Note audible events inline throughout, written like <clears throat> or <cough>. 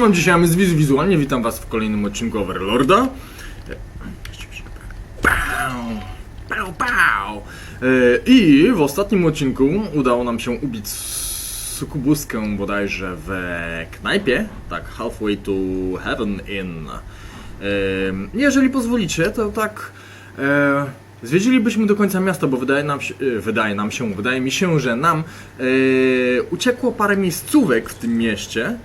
Wam dzisiaj, mamy z Wiz Wizualnie, witam was w kolejnym odcinku Overlorda. Pau, pau. E, I w ostatnim odcinku udało nam się ubić sukubuskę bodajże w knajpie, tak halfway to heaven inn. E, Jeżeli pozwolicie, to tak e, zwiedzilibyśmy do końca miasta, bo wydaje nam się, wydaje nam się, wydaje mi się, że nam uciekło parę miejscówek w tym mieście.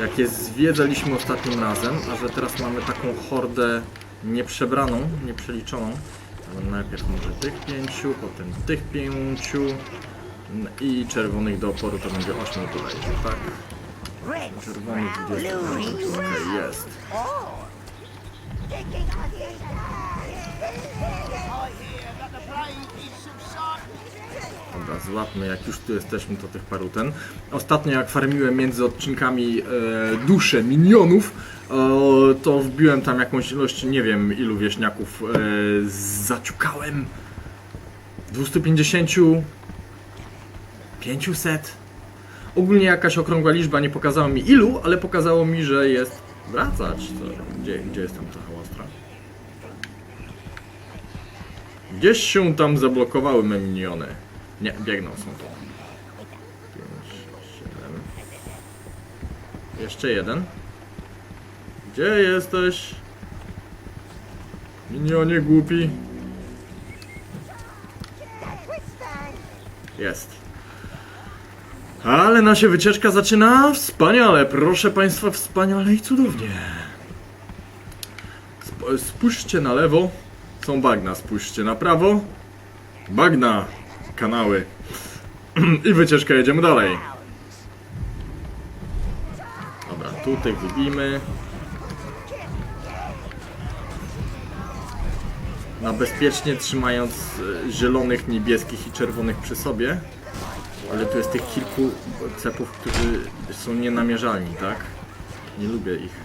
Jak je zwiedzaliśmy ostatnim razem, a że teraz mamy taką hordę nieprzebraną, nieprzeliczoną. Najpierw może tych pięciu, potem tych pięciu n- i czerwonych do oporu to będzie ośmiu tutaj, tak? Czerwony 20. Okej, jest. Dobra, złapmy, jak już tu jesteśmy, to tych paru ten. Ostatnio jak farmiłem między odcinkami e, dusze minionów, e, to wbiłem tam jakąś ilość, nie wiem ilu wieśniaków e, zaciukałem. 250, 500. Ogólnie jakaś okrągła liczba nie pokazała mi ilu, ale pokazało mi, że jest wracać. To, gdzie, gdzie jest tam ta hałastra? Gdzieś się tam zablokowały me miniony. Nie, biegną są tu. 5, 7. Jeszcze jeden. Gdzie jesteś? Minionie głupi. Jest. Ale nasza wycieczka zaczyna wspaniale, proszę Państwa, wspaniale i cudownie. Sp- spójrzcie na lewo, są bagna, spójrzcie na prawo, bagna, kanały. <clears throat> I wycieczka jedziemy dalej. Dobra, tutaj wybijmy. Na bezpiecznie trzymając e, zielonych, niebieskich i czerwonych przy sobie. Ale tu jest tych kilku cepów, którzy są nienamierzalni, tak? Nie lubię ich.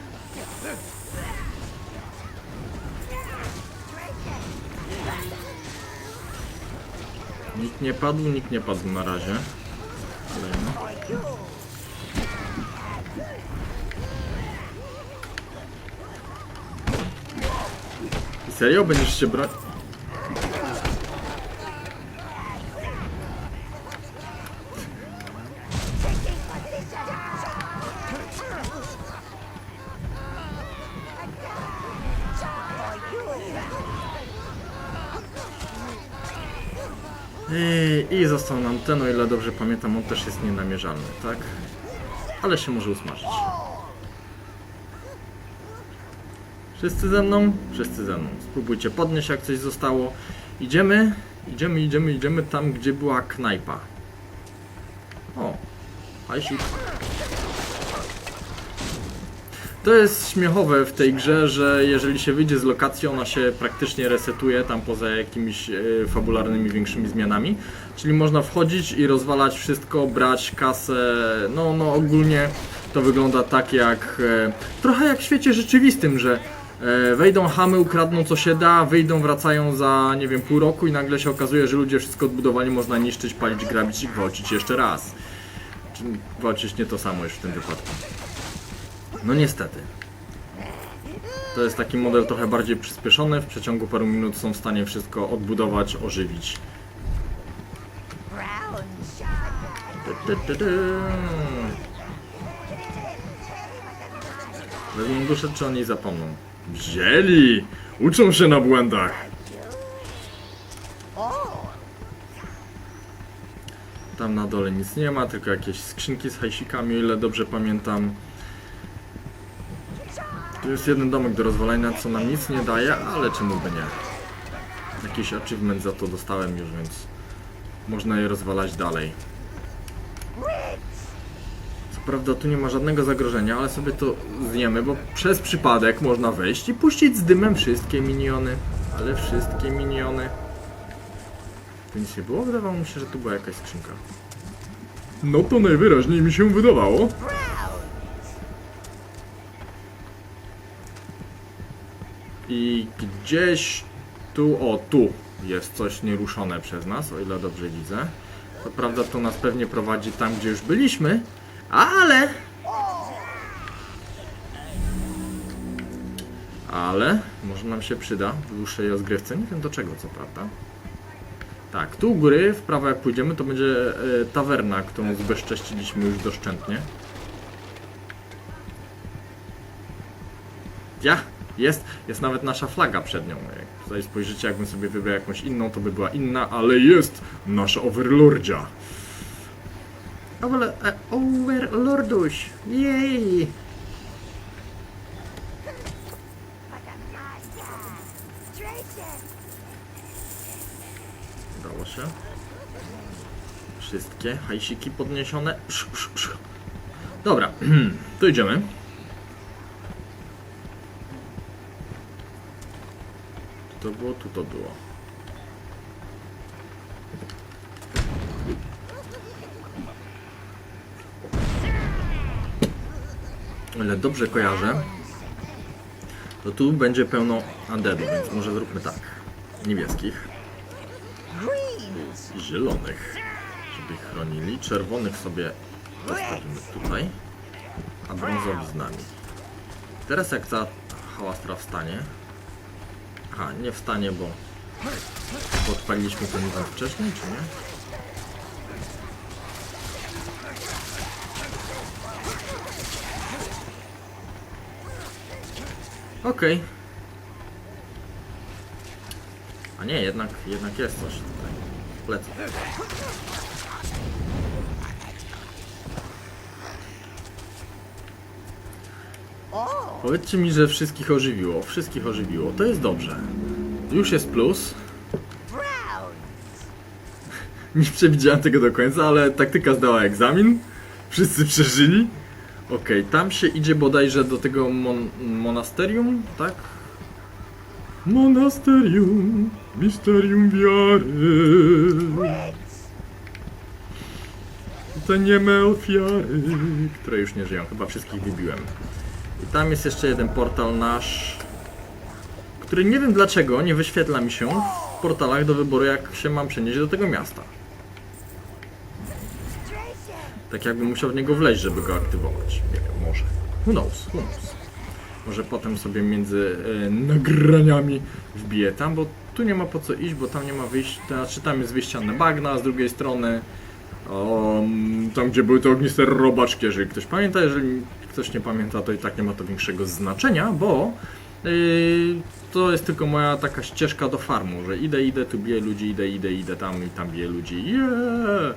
Nikt nie padł, nikt nie padł na razie. Kolejny. Serio? Będziesz się brać? Ten, o ile dobrze pamiętam, on też jest nienamierzalny, tak? Ale się może usmażyć. Wszyscy ze mną? Wszyscy ze mną. Spróbujcie podnieść, jak coś zostało. Idziemy, idziemy, idziemy, idziemy tam, gdzie była knajpa. O, hajsik. To jest śmiechowe w tej grze, że jeżeli się wyjdzie z lokacji, ona się praktycznie resetuje tam poza jakimiś e, fabularnymi większymi zmianami. Czyli można wchodzić i rozwalać wszystko, brać kasę. No, no ogólnie to wygląda tak jak e, trochę jak w świecie rzeczywistym, że e, wejdą hamy, ukradną co się da, wyjdą, wracają za nie wiem pół roku i nagle się okazuje, że ludzie wszystko odbudowali, można niszczyć, palić, grabić i gwałcić jeszcze raz. Czy gwałcić nie to samo już w tym wypadku. No niestety. To jest taki model trochę bardziej przyspieszony. W przeciągu paru minut są w stanie wszystko odbudować, ożywić. Wezmą duszę, czy oni zapomną? Wzięli! Uczą się na błędach. Tam na dole nic nie ma, tylko jakieś skrzynki z hajsikami, o ile dobrze pamiętam. Tu jest jeden domek do rozwalenia, co nam nic nie daje, ale czemu by nie? Jakiś achievement za to dostałem już, więc można je rozwalać dalej. Co prawda tu nie ma żadnego zagrożenia, ale sobie to zjemy, bo przez przypadek można wejść i puścić z dymem wszystkie miniony. Ale wszystkie miniony. Tu nic nie było? Wydawało mi się, że tu była jakaś skrzynka. No to najwyraźniej mi się wydawało. I gdzieś tu, o tu jest coś nieruszone przez nas, o ile dobrze widzę. Co prawda to nas pewnie prowadzi tam, gdzie już byliśmy, ale... Ale może nam się przyda w dłuższej rozgrywce. Nie wiem do czego, co prawda. Tak, tu u góry, w prawo jak pójdziemy, to będzie e, tawerna, którą zbezcześciliśmy już doszczętnie. Ja, jest, jest nawet nasza flaga przed nią. Jak tutaj spojrzycie, jakbym sobie wybrał jakąś inną, to by była inna, ale jest nasza Overlordzia. E, Overlorduś, jej! Udało się. Wszystkie hajsiki podniesione. Sz, sz, sz. Dobra, <clears throat> to idziemy. To było, tu to było. Ale dobrze kojarzę, to tu będzie pełno undeadów, więc może zróbmy tak. Niebieskich zielonych, żeby ich chronili. Czerwonych sobie zostawimy tutaj, a brązowi z nami. Teraz jak ta hałastra wstanie... Aha, nie wstanie, bo... bo odpaliliśmy ten event wcześniej, czy nie? Okej. A nie, jednak, jednak jest coś tutaj. Lecę. O! Powiedzcie mi, że wszystkich ożywiło. Wszystkich ożywiło. To jest dobrze. Już jest plus. <laughs> Nie przewidziałem tego do końca, ale taktyka zdała egzamin. Wszyscy przeżyli. Okej, tam się idzie bodajże do tego mon monasterium, tak? Monasterium, misterium wiary. Reds! To nie me ofiary, które już nie żyją. Chyba wszystkich wybiłem. I tam jest jeszcze jeden portal nasz, który nie wiem dlaczego nie wyświetla mi się w portalach do wyboru, jak się mam przenieść do tego miasta. Tak jakbym musiał w niego wleźć, żeby go aktywować. Nie wiem, może. Who knows, who knows. Może potem sobie między e, nagraniami wbiję tam, bo tu nie ma po co iść, bo tam nie ma wyjścia, znaczy tam jest wyjście na bagna, z drugiej strony um, tam gdzie były te ogniste robaczki, jeżeli ktoś pamięta, jeżeli ktoś nie pamięta, to i tak nie ma to większego znaczenia, bo yy, to jest tylko moja taka ścieżka do farmu, że idę, idę, tu biję ludzi, idę, idę, idę tam i tam biję ludzi. Yeah!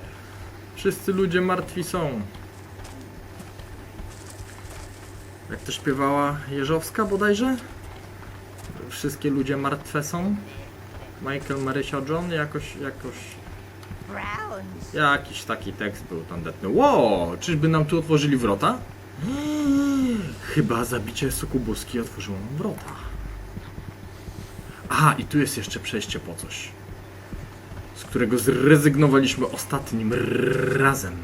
Wszyscy ludzie martwi są. Jak to śpiewała Jeżowska bodajże? Wszystkie ludzie martwe są. Michael, Marysia, John, jakoś, jakoś! Jakiś taki tekst był tandetny. Ło, czyżby nam tu otworzyli wrota? <gasps> Chyba zabicie sukubuski otworzyło nam wrota. Aha, i tu jest jeszcze przejście po coś. Z którego zrezygnowaliśmy ostatnim razem.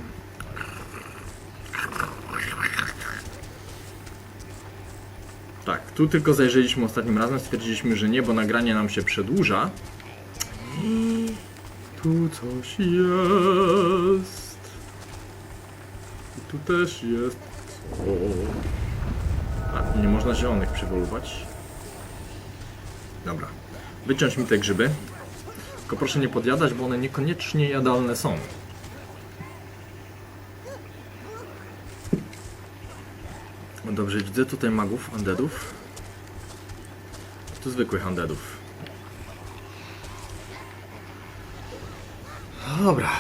Tak, tu tylko zajrzeliśmy ostatnim razem, stwierdziliśmy, że nie, bo nagranie nam się przedłuża. Tu coś jest. I tu też jest. A, nie można zielonych przywoluwać. Dobra. Wyciąć mi te grzyby. Tylko proszę nie podjadać, bo one niekoniecznie jadalne są. Dobrze, widzę tutaj magów, undeadów. Tu zwykłych undeadów. Dobra.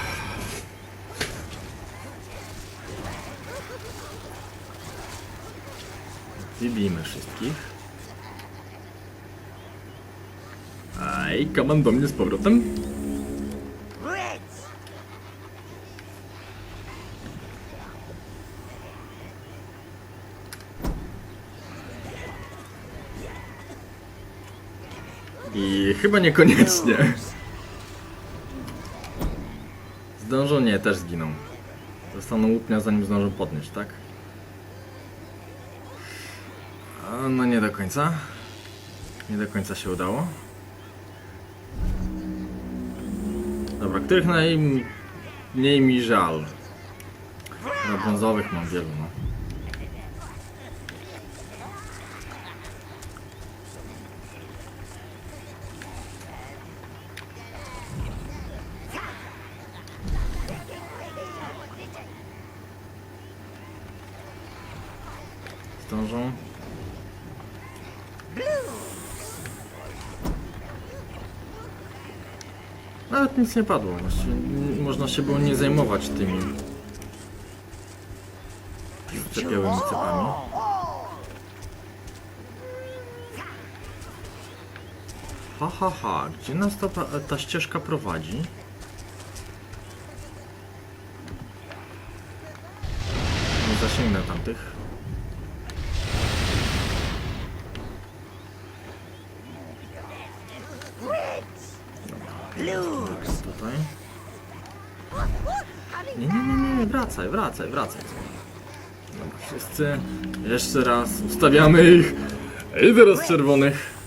Wybijmy wszystkich. Aj, kaman do mnie z powrotem. I chyba niekoniecznie. Zdążą? Nie, też zginą. Zostaną łupnia zanim zdążą podnieść, tak? No nie do końca. Nie do końca się udało. Dobra, których naj... mniej mi żal. Na brązowych mam wielu, no. Zdążą? Nawet nic nie padło, właściwie można się było nie zajmować tymi zaczepiałymi cepami. Ha, ha, ha, gdzie nas ta, ta ścieżka prowadzi? Nie zasięgnę tamtych. Blues. Tutaj. Nie, nie, nie, nie, nie, wracaj, wracaj, wracaj. Dobra, wszyscy. Jeszcze raz ustawiamy ich. I teraz czerwonych.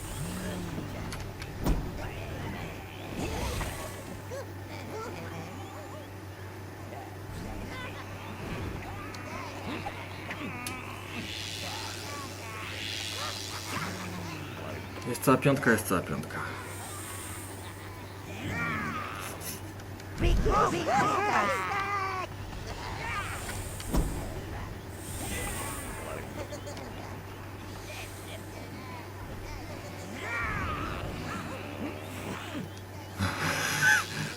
Jest cała piątka, jest cała piątka.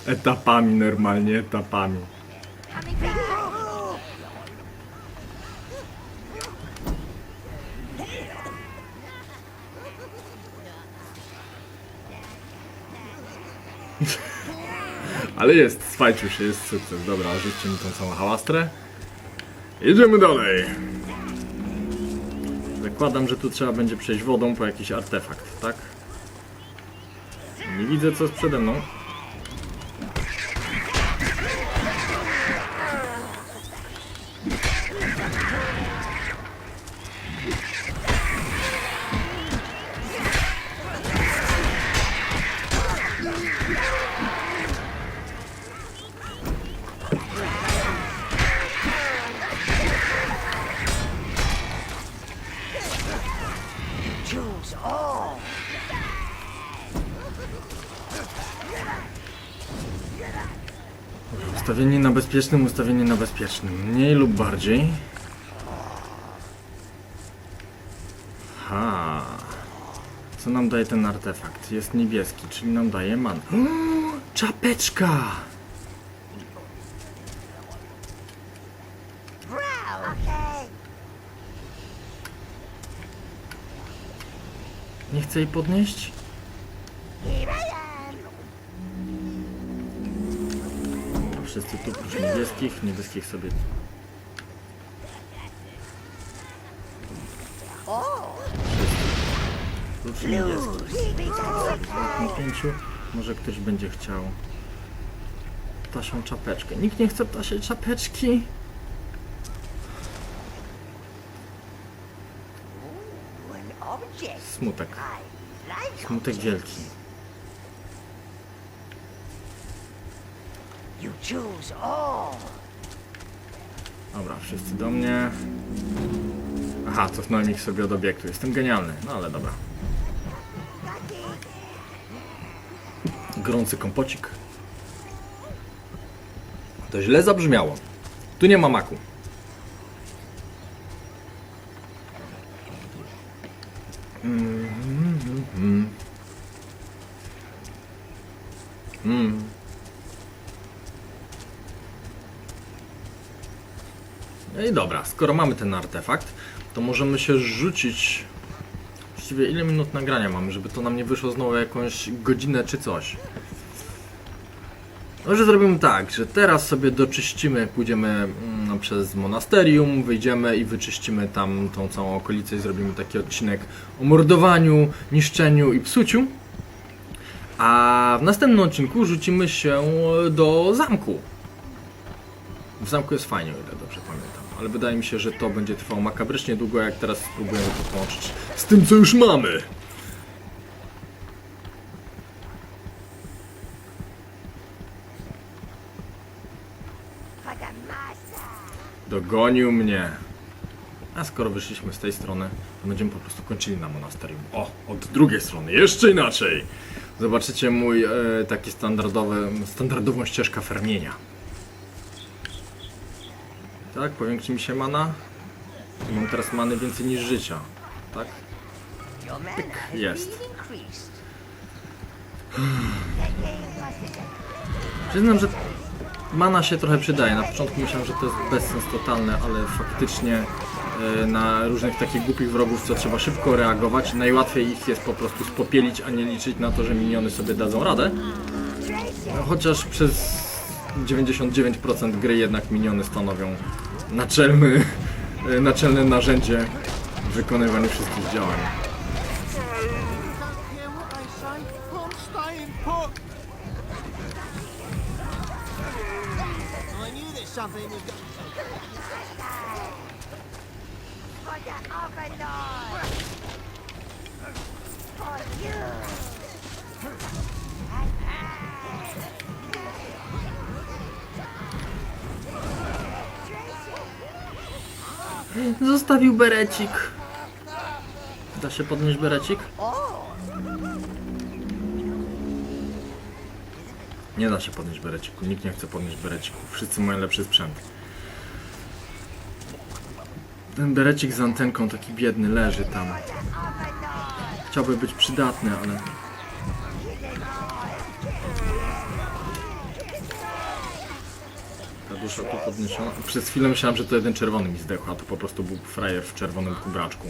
Etapami normalnie, etapami. Ale jest, spajciu się, jest sukces. Dobra, rzućcie mi tą całą hałastrę. Jedziemy dalej. Zakładam, że tu trzeba będzie przejść wodą po jakiś artefakt, tak? Nie widzę co jest przede mną. Bezpiecznym, ustawienie na bezpiecznym. Mniej lub bardziej. Ha. Co nam daje ten artefakt? Jest niebieski, czyli nam daje man. <gasps> Czapeczka! Nie chcę jej podnieść? Wszyscy tu oprócz niebieskich. Niebieskich sobie oprócz niebieskich. Na pięciu może ktoś będzie chciał ptasią czapeczkę. Nikt nie chce ptasiej czapeczki. Smutek. Smutek wielki. Dobra, wszyscy do mnie. Aha, cofnąłem ich sobie od obiektu. Jestem genialny, no ale dobra. Gorący kompocik. To źle zabrzmiało. Tu nie ma maku. Mm, mm, mm. Mm. No i dobra, skoro mamy ten artefakt, to możemy się rzucić. Właściwie ile minut nagrania mamy, żeby to nam nie wyszło znowu jakąś godzinę czy coś. Może zrobimy tak, że teraz sobie doczyścimy, pójdziemy mm, przez monasterium, wyjdziemy i wyczyścimy tam tą całą okolicę i zrobimy taki odcinek o mordowaniu, niszczeniu i psuciu. A w następnym odcinku rzucimy się do zamku. W zamku jest fajnie, o ile dobrze pamiętam. Ale wydaje mi się, że to będzie trwało makabrycznie długo, jak teraz spróbujemy to połączyć z tym, co już mamy. Dogonił mnie. A skoro wyszliśmy z tej strony, to będziemy po prostu kończyli na monasterium. O, od drugiej strony, jeszcze inaczej. Zobaczycie mój e, taki standardowy, standardową ścieżkę fermienia. Tak, powiększy mi się mana. I mam teraz many więcej niż życia. Tak? Has Jest. Przyznam, że mana się trochę przydaje. Na początku myślałem, że to jest bezsens totalny, ale faktycznie e, na różnych takich głupich wrogów, co trzeba szybko reagować, najłatwiej ich jest po prostu spopielić, a nie liczyć na to, że miniony sobie dadzą radę. No, Chociaż przez 99% gry jednak miniony stanowią naczelny, e, naczelne narzędzie w wykonywaniu wszystkich działań. Don't hear Zostawił berecik. Da się podnieść berecik? Nie da się podnieść bereciku. Nikt nie chce podnieść bereciku. Wszyscy mają lepszy sprzęt. Ten berecik z antenką taki biedny leży tam. Chciałby być przydatny, ale... Dusza tu podniesiona. Przez chwilę myślałem, że to jeden czerwony mi zdechł, a to po prostu był frajer w czerwonym kubraczku.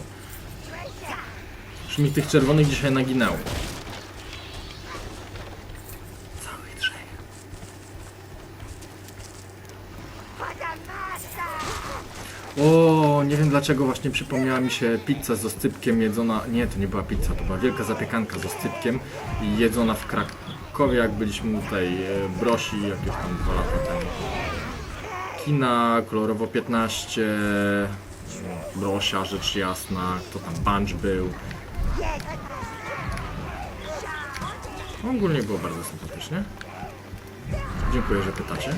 Już mi tych czerwonych dzisiaj naginęło. O, nie wiem dlaczego właśnie przypomniała mi się pizza z oscypkiem jedzona. Nie, to nie była pizza, to była wielka zapiekanka z oscypkiem jedzona w Krakowie, jak byliśmy tutaj e, Brosi jakieś tam dwa lata temu. Kina, kolorowo 15, Brosia, rzecz jasna, kto tam Bunch był. Ogólnie było bardzo sympatycznie. Dziękuję, że pytacie.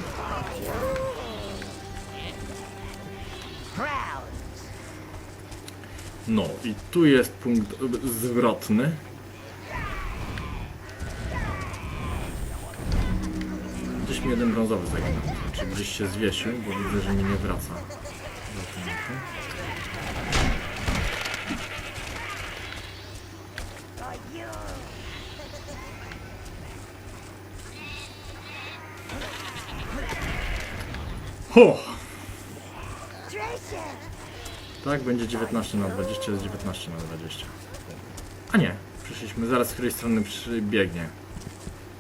No i tu jest punkt zwrotny. Jeden brązowy zaginął. Znaczy gdzieś się zwiesił, bo widzę, że mi nie wraca. Ho! Tak, będzie 19 na 20, jest 19 na 20. A nie, przyszliśmy, zaraz z której strony przybiegnie.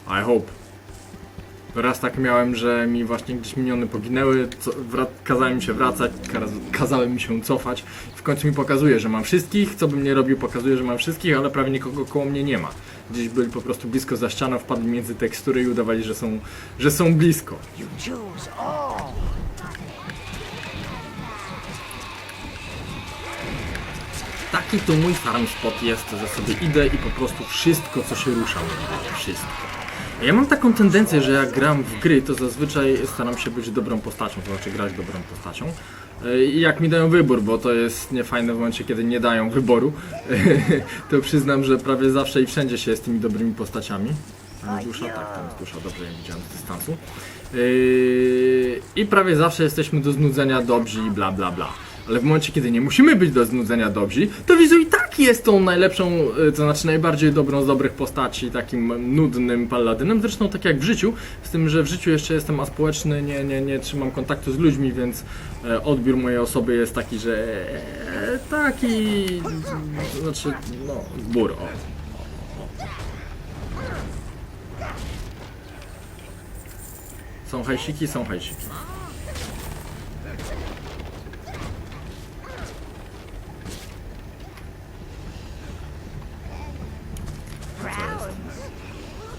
I hope. Raz tak miałem, że mi właśnie gdzieś miniony poginęły, co, kazałem mi się wracać, kaz kazałem mi się cofać. W końcu mi pokazuje, że mam wszystkich, co bym nie robił, pokazuje, że mam wszystkich, ale prawie nikogo koło mnie nie ma. Gdzieś byli po prostu blisko za ścianą, wpadli między tekstury i udawali, że są, że są blisko. Taki to mój farm spot jest, że sobie idę i po prostu wszystko, co się rusza, wszystko. Ja mam taką tendencję, że jak gram w gry, to zazwyczaj staram się być dobrą postacią, to znaczy grać dobrą postacią. Yy, I jak mi dają wybór, bo to jest niefajne w momencie, kiedy nie dają wyboru, <laughs> to przyznam, że prawie zawsze i wszędzie się jest tymi dobrymi postaciami. Tam jest dusza, tak, tam jest dusza, dobrze ją widziałem z dystansu. Yy, I prawie zawsze jesteśmy do znudzenia dobrzy i bla bla bla. Ale w momencie, kiedy nie musimy być do znudzenia dobrzy, to Wizu i tak jest tą najlepszą, y, to znaczy najbardziej dobrą z dobrych postaci, takim nudnym paladynem. Zresztą tak jak w życiu, z tym, że w życiu jeszcze jestem aspołeczny, nie, nie, nie trzymam kontaktu z ludźmi, więc e, odbiór mojej osoby jest taki, że e, taki, znaczy, no, zbór, o. Są hajsiki, są hajsiki.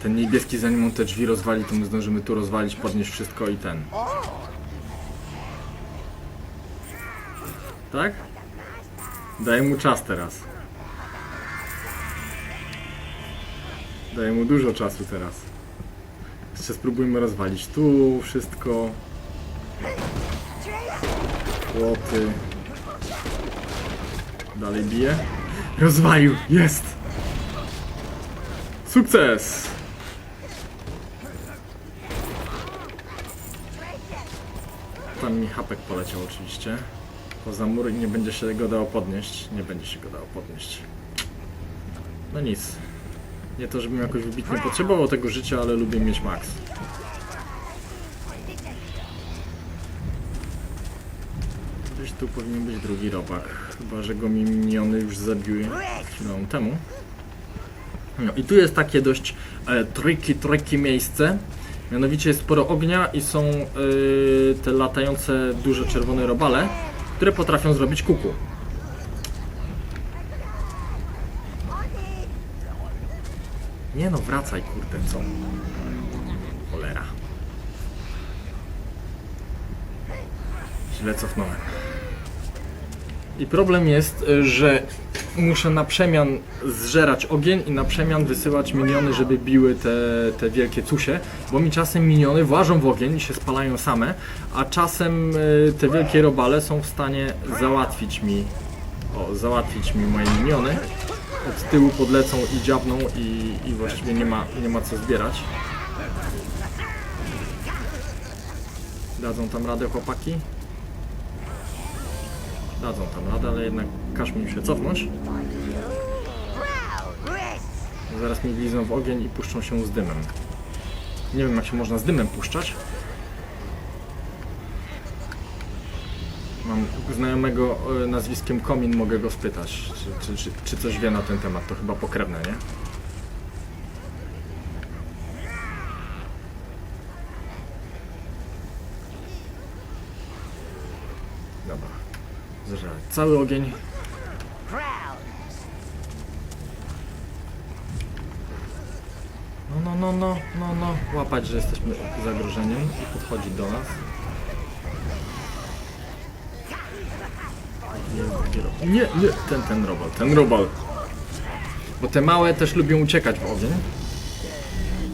Ten niebieski, zanim on te drzwi rozwali, to my zdążymy tu rozwalić, podnieść wszystko i ten. Tak? Daję mu czas teraz. Daję mu dużo czasu teraz. Jeszcze spróbujmy rozwalić tu wszystko. Płoty. Dalej bije. Rozwalił, jest! Sukces! Tam mi hapek poleciał oczywiście. Poza mur i nie będzie się go dało podnieść. Nie będzie się go dało podnieść. No nic. Nie to, żebym jakoś wybitnie potrzebował tego życia, ale lubię mieć max. Gdzieś tu powinien być drugi robak. Chyba, że go mi miniony już zabiły chwilę temu. No i tu jest takie dość e, tricky miejsce. Mianowicie jest sporo ognia i są e, te latające duże czerwone robale, które potrafią zrobić kuku. Nie no, wracaj kurde, co? Cholera. Źle cofnąłem. I problem jest, y, że muszę na przemian zżerać ogień i na przemian wysyłać miniony, żeby biły te, te wielkie cusie, bo mi czasem miniony włażą w ogień i się spalają same, a czasem y, te wielkie robale są w stanie załatwić mi, o, załatwić mi moje miniony. Od tyłu podlecą i dziabną i, i właściwie nie ma, nie ma co zbierać. Dadzą tam radę chłopaki? Dadzą tam radę, ale jednak każ mi się cofnąć. Zaraz mi glizną w ogień i puszczą się z dymem. Nie wiem jak się można z dymem puszczać. Mam znajomego e, nazwiskiem Komin, mogę go spytać, czy, czy, czy coś wie na ten temat. To chyba pokrewne, nie? Dobra. Zżerać cały ogień. No, no, no, no, no, no. Łapać, że jesteśmy zagrożeniem i podchodzi do nas. Nie, nie, ten, ten robal, ten robal. Bo te małe też lubią uciekać w ogień.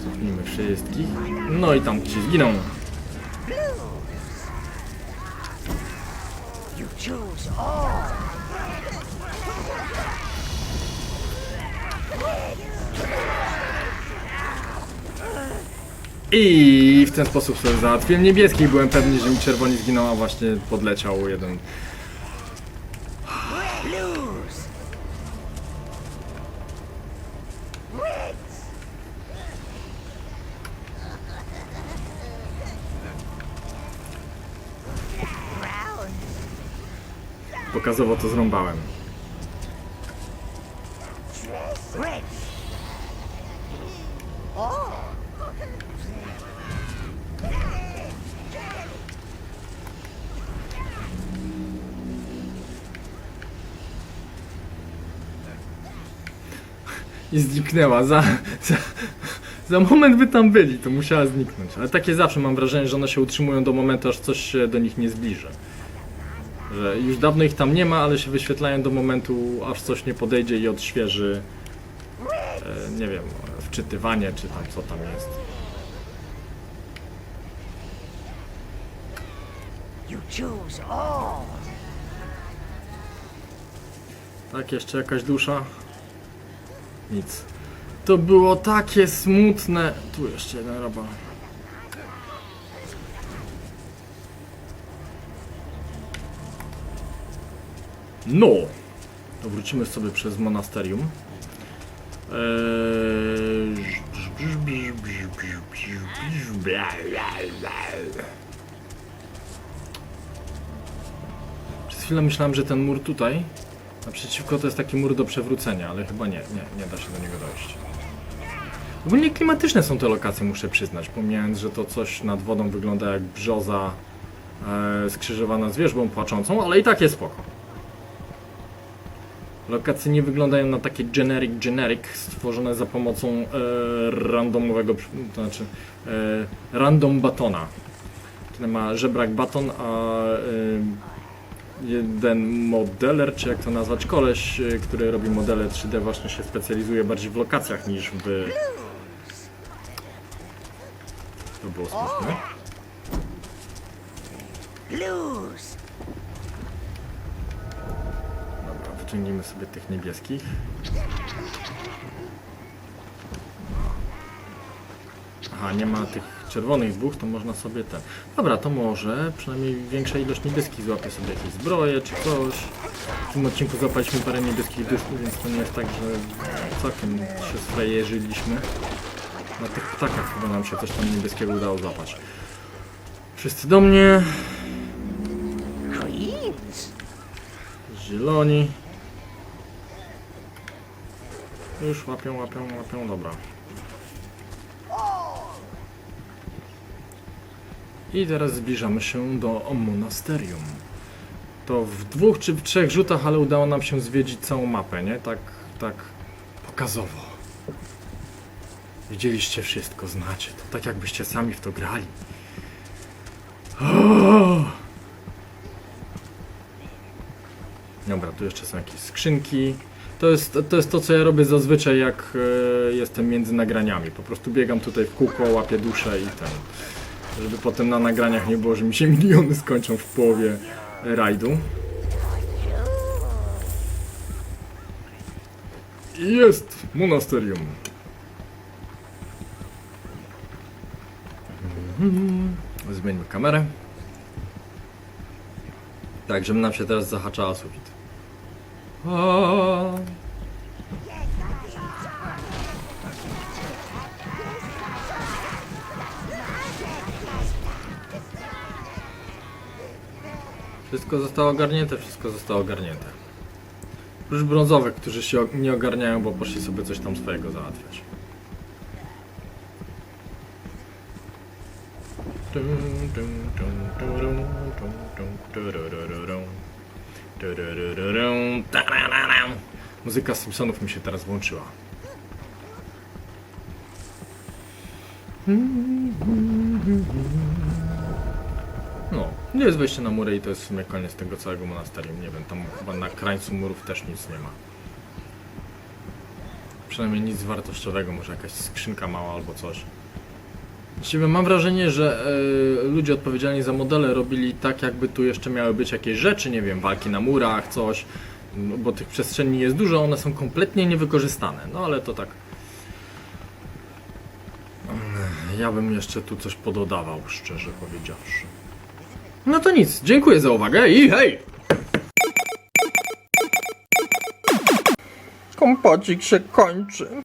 Cofnijmy wszystkich. No i tam ci zginą. I w ten sposób sobie załatwiłem niebieskich. Byłem pewny, że mi czerwoni zginą, a właśnie podleciał jeden. Pokazowo to zrąbałem. I zniknęła. Za, za, za moment by tam byli, to musiała zniknąć. Ale takie zawsze mam wrażenie, że one się utrzymują do momentu, aż coś się do nich nie zbliży. Że już dawno ich tam nie ma, ale się wyświetlają do momentu, aż coś nie podejdzie i odświeży, e, nie wiem, wczytywanie, czy tam co tam jest. You choose all. Tak, jeszcze jakaś dusza? Nic. To było takie smutne. Tu jeszcze jeden robal. No! To wrócimy sobie przez monasterium. Eee... Przez chwilę myślałem, że ten mur tutaj Naprzeciwko to jest taki mur do przewrócenia, ale chyba nie, nie, nie da się do niego dojść. Ogólnie klimatyczne są te lokacje, muszę przyznać, pomijając, że to coś nad wodą wygląda jak brzoza e, skrzyżowana z wierzbą płaczącą, ale i tak jest spoko. Lokacje nie wyglądają na takie generic generic stworzone za pomocą e, randomowego, to znaczy e, random batona, który ma żebrak baton, a e, jeden modeler, czy jak to nazwać, koleś, y, który robi modele 3D, właśnie się specjalizuje bardziej w lokacjach niż w... To było smutne. Blues. Dobra, wyciągnijmy sobie tych niebieskich. Aha, nie ma tych czerwonych dwóch, to można sobie ten. Dobra, to może przynajmniej większa ilość niebieskich złapię sobie jakieś zbroje czy coś. W tym odcinku złapaliśmy parę niebieskich dyszków, więc to nie jest tak, że całkiem się sfrajerzyliśmy. Na tych ptakach chyba nam się coś tam niebieskiego udało złapać. Wszyscy do mnie. Queens. Zieloni. Już łapią, łapią, łapią, dobra. I teraz zbliżamy się do monasterium. To w dwóch czy w trzech rzutach, ale udało nam się zwiedzić całą mapę, nie? Tak, tak pokazowo. Widzieliście wszystko, znacie to. Tak jakbyście sami w to grali. O! Dobra, tu jeszcze są jakieś skrzynki. To jest, to jest to, co ja robię zazwyczaj, jak e, jestem między nagraniami. Po prostu biegam tutaj w kółko, łapię duszę i ten. Żeby potem na nagraniach nie było, że mi się <laughs> miliony skończą w połowie rajdu. Jest monasterium. Mhm. Zmieńmy kamerę. Tak, żeby nam się teraz zahaczała sufit. Wszystko zostało ogarnięte, wszystko zostało ogarnięte. Oprócz brązowych, którzy się nie ogarniają, bo poszli sobie coś tam swojego załatwiać. Muzyka Simpsonów mi się teraz włączyła. No, nie jest wejście na mury i to jest w sumie koniec tego całego monasterium. Nie wiem, tam chyba na krańcu murów też nic nie ma. Przynajmniej nic wartościowego, może jakaś skrzynka mała albo coś. Właściwie mam wrażenie, że e, ludzie odpowiedzialni za modele robili tak, jakby tu jeszcze miały być jakieś rzeczy, nie wiem, walki na murach, coś, no, bo tych przestrzeni jest dużo, one są kompletnie niewykorzystane. No ale to tak. Ja bym jeszcze tu coś pododawał, szczerze powiedziawszy. No to nic, dziękuję za uwagę i hej! Kompocik się kończy.